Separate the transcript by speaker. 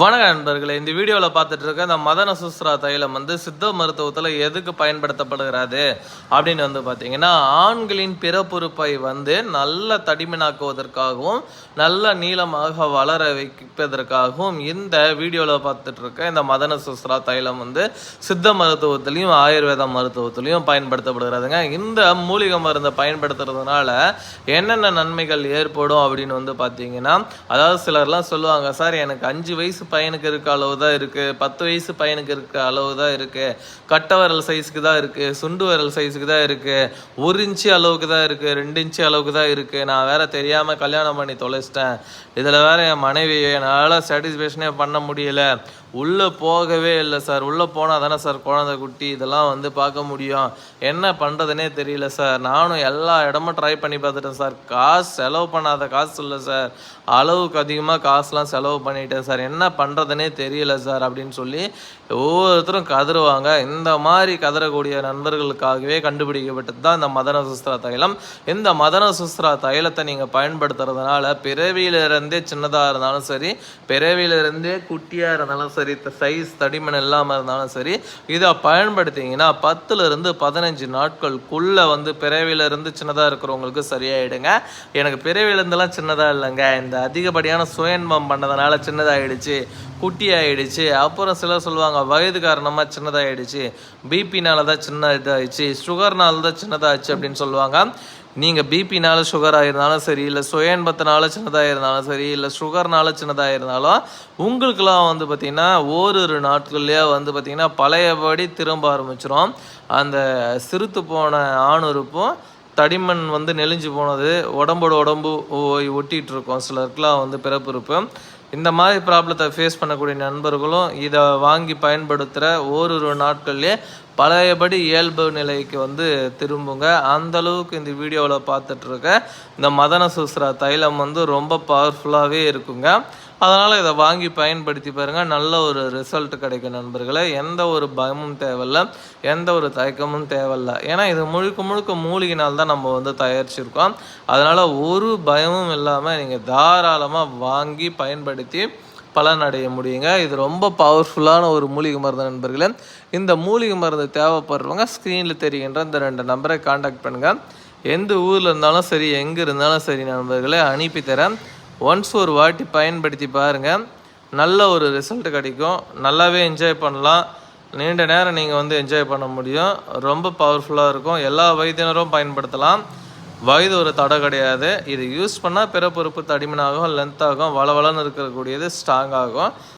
Speaker 1: வணக்கம் நண்பர்களே இந்த வீடியோவில் பார்த்துட்டு இருக்க இந்த மதன சுஸ்ரா தைலம் வந்து சித்த மருத்துவத்தில் எதுக்கு பயன்படுத்தப்படுகிறது அப்படின்னு வந்து பார்த்தீங்கன்னா ஆண்களின் பிறப்புறுப்பை வந்து நல்ல தடிமனாக்குவதற்காகவும் நல்ல நீளமாக வளர வைப்பதற்காகவும் இந்த வீடியோவில் பார்த்துட்டு இருக்க இந்த மதன சுஸ்ரா தைலம் வந்து சித்த மருத்துவத்திலையும் ஆயுர்வேத மருத்துவத்திலையும் பயன்படுத்தப்படுகிறதுங்க. இந்த மூலிகை மருந்தை பயன்படுத்துறதுனால என்னென்ன நன்மைகள் ஏற்படும் அப்படின்னு வந்து பார்த்தீங்கன்னா அதாவது சிலர்லாம் சொல்லுவாங்க சார் எனக்கு அஞ்சு வயசு பையனுக்கு இருக்க அளவு தான் இருக்குது பத்து வயசு பையனுக்கு இருக்க அளவு தான் இருக்குது கட்டை விரல் சைஸுக்கு தான் இருக்குது சுண்டு விரல் சைஸுக்கு தான் இருக்குது ஒரு இன்ச்சு அளவுக்கு தான் இருக்குது ரெண்டு இன்ச்சு அளவுக்கு தான் இருக்குது நான் வேறு தெரியாமல் கல்யாணம் பண்ணி தொலைச்சிட்டேன். இதில் வேற என் மனைவி என்னால் சாட்டிஸ்ஃபேக்ஷனே பண்ண முடியல. உள்ளே போகவே இல்லை சார் உள்ளே போனால் தானே சார் குழந்தை குட்டி. இதெல்லாம் வந்து பார்க்க முடியும். என்ன பண்ணுறதுனே தெரியல சார் நானும் எல்லா இடமும் ட்ரை பண்ணி பார்த்துட்டேன் சார் காசு செலவு பண்ணாத காசு இல்லை சார் அளவுக்கு அதிகமாக காசுலாம் செலவு பண்ணிட்டேன் சார் என்ன பண்ணுறதுனே தெரியல சார் அப்படின்னு சொல்லி ஒவ்வொருத்தரும் கதறுவாங்க. இந்த மாதிரி கதறக்கூடிய நண்பர்களுக்காகவே கண்டுபிடிக்கப்பட்டது தான் இந்த மதன சுஸ்திரா தைலம். இந்த மதன சுஸ்திரா தைலத்தை நீங்கள் பயன்படுத்துறதுனால பிறவியிலிருந்தே சின்னதாக இருந்தாலும் சரி பிறவியிலிருந்தே குட்டியாக இருந்தாலும் சரி சைஸ் தடிமன் இல்லாமல் இருந்தாலும் சரி இதை பயன்படுத்திங்கன்னா பத்துலேருந்து பதினஞ்சு நாட்களுக்குள்ளே வந்து பிறவியிலிருந்து சின்னதாக இருக்கிறவங்களுக்கு சரியாயிடுங்க. எனக்கு பிறவியிலேருந்துலாம் சின்னதாக இல்லைங்க. இந்த அதிகப்படியான சுயன்பம் பண்ணதுனால சின்னதாகிடுச்சு குட்டி ஆகிடுச்சு அப்புறம் சிலர் சொல்லுவாங்க வயது காரணமாக சின்னதாகிடுச்சு பிபினால தான் சின்ன இதாகிடுச்சு சுகர்னால தான் சின்னதாகிடுச்சு அப்படின்னு சொல்லுவாங்க. நீங்கள் பிபினால சுகர் இருந்தாலும் சரி இல்லை சுயன்பத்தினால சின்னதாக இருந்தாலும் சரி இல்லை சுகர்னால சின்னதாக இருந்தாலும் உங்களுக்கெல்லாம் வந்து பார்த்திங்கன்னா ஓரிரு நாட்கள்லேயே வந்து பார்த்திங்கன்னா பழையபடி திரும்ப ஆரம்பிச்சிடும் அந்த சிறுத்து போன ஆணுறுப்பும் தடிமண் வந்து நெளிஞ்சு போனது உடம்போட உடம்பு ஒ- ஒட்டிகிட்டு இருக்கும் சிலருக்குலாம் வந்து பிறப்புறுப்பு இந்த மாதிரி ப்ராப்ளத்தை ஃபேஸ் பண்ணக்கூடிய நண்பர்களும் இதை வாங்கி பயன்படுத்துகிற ஓரிரு நாட்கள்லேயே பழையபடி இயல்பு நிலைக்கு வந்து திரும்புங்க. அந்த அளவுக்கு இந்த வீடியோவில் பார்த்துட்ருக்க இந்த மதன சுஸ்ரா தைலம் வந்து ரொம்ப பவர்ஃபுல்லாகவே இருக்குங்க. அதனால் இதை வாங்கி பயன்படுத்தி பாருங்கள் நல்ல ஒரு ரிசல்ட் கிடைக்கும் நண்பர்களே. எந்த ஒரு பயமும் தேவையில்ல. எந்த ஒரு தயக்கமும் தேவையில்ல. ஏன்னா இது முழுக்க முழுக்க மூலிகைனால் தான் நம்ம வந்து தயாரிச்சிருக்கோம். அதனால் ஒரு பயமும் இல்லாமல் நீங்கள் தாராளமாக வாங்கி பயன்படுத்தி பலனடைய முடியுங்க. இது ரொம்ப பவர்ஃபுல்லான ஒரு மூலிகை மருந்து நண்பர்களே. இந்த மூலிகை மருந்து தேவைப்படுறவங்க ஸ்க்ரீனில் தெரிகின்ற இந்த ரெண்டு நம்பரை காண்டாக்ட் பண்ணுங்கள் எந்த ஊரில் இருந்தாலும் சரி எங்கே இருந்தாலும் சரி நண்பர்களே அனுப்பி தரேன். ஒன்ஸ் ஒரு வாட்டி பயன்படுத்தி பாருங்கள் நல்ல ஒரு ரிசல்ட் கிடைக்கும். நல்லாவே என்ஜாய் பண்ணலாம். நீண்ட நேரம் நீங்கள் வந்து என்ஜாய் பண்ண முடியும். ரொம்ப பவர்ஃபுல்லாக இருக்கும். எல்லா வயதினரும் பயன்படுத்தலாம். வயது ஒரு தடை கிடையாது. இது யூஸ் பண்ணால் பிறப்புறுப்பு தடிமனாகும் லென்த்தாகும் வளவளன்னு இருக்கக்கூடியது ஸ்ட்ராங் ஆகும்.